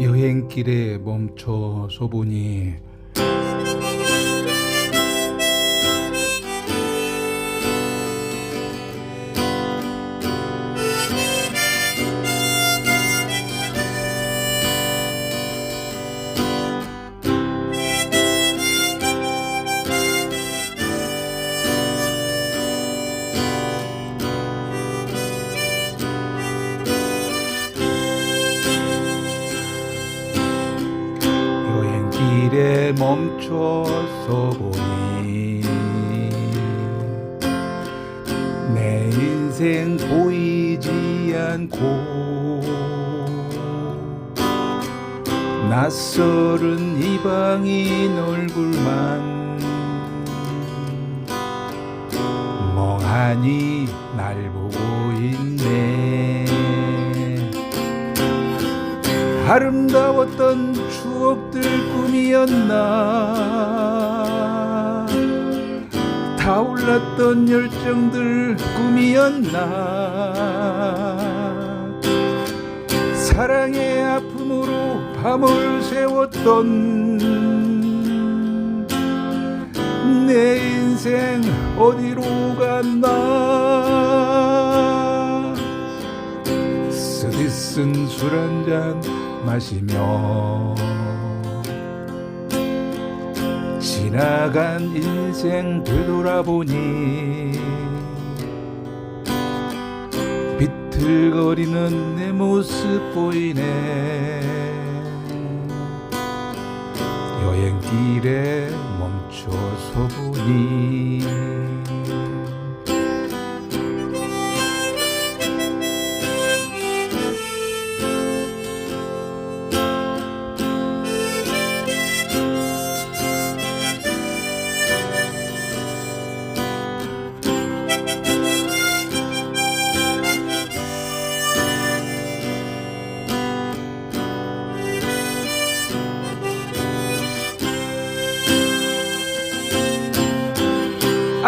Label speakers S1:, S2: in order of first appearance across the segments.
S1: 여행길에 멈춰 서 보니 길에 멈춰서 보니 내 인생 보이지 않고 낯설은 이방인 얼굴만 멍하니 날 보고 있네 아름다웠던 추억들 꿈이었나. 타올랐던 열정들 꿈이었나. 사랑의 아픔으로 밤을 새웠던 내 인생 어디로 갔나. 쓰디쓴 술한잔 마시며 지나간 인생 되돌아보니 비틀거리는 내 모습 보이네. 여행길에 멈춰서 보니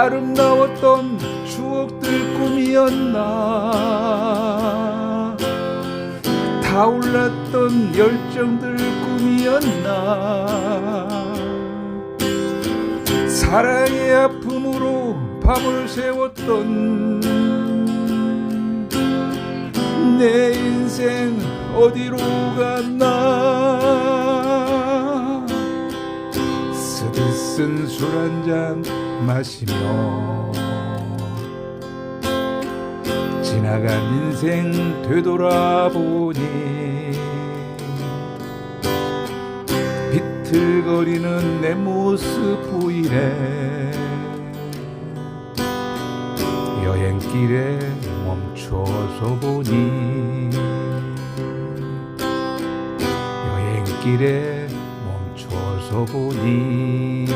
S1: 아름다웠던 추억들 꿈이었나. 타올랐던 열정들 꿈이었나. 사랑의 아픔으로 밤을 새웠던 내 인생 어디로 갔나. 쓰디쓴 술 한잔 마시며 지나간 인생 되돌아보니 비틀거리는 내 모습 보이네 여행길에 멈춰서 보니 여행길에 멈춰서 보니